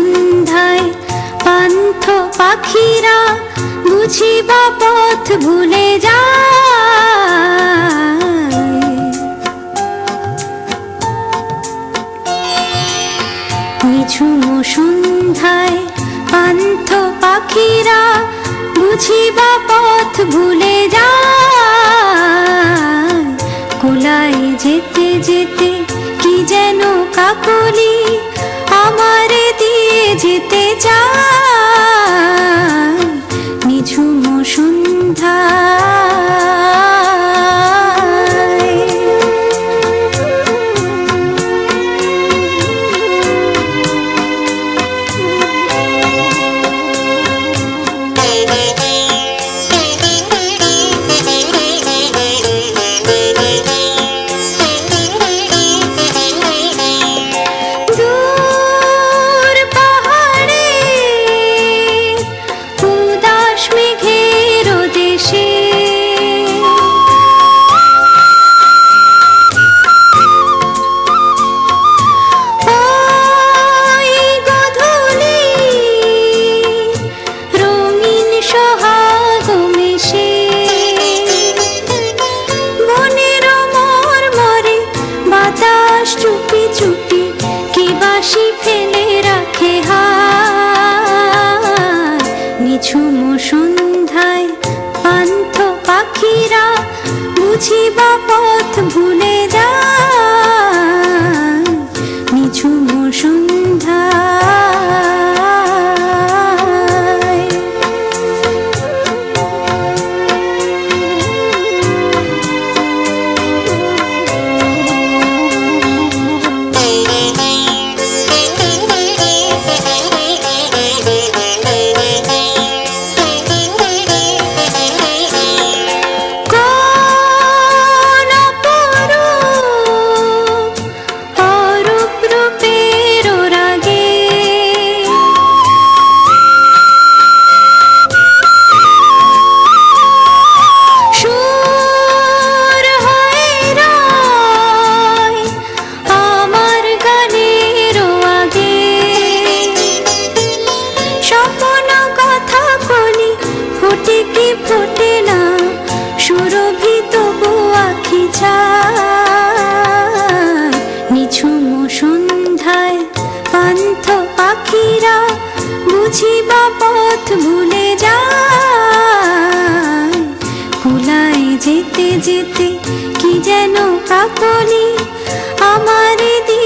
সন্ধ্যায় পান্থ পাখিরা বুঝি বা পথ ভুলে সন্ধ্যায় পান্থ পাখিরা বুঝি বা পথ ভুলে যা কোলায় যেতে যেতে কি যেন কাকলি বাসি ফেলে রাখে হায় নিঝুম সন্ধ্যায় পান্থ পাখিরা বুঝিবা ফোটে না, সুরভি তবু আখি ছায় নিঝুম সন্ধ্যায় পান্থ পাখিরা বুঝিবা পথ ভুলে যায়। কুলায় যেতে যেতে কি যেন কাকলি আমারে যেতে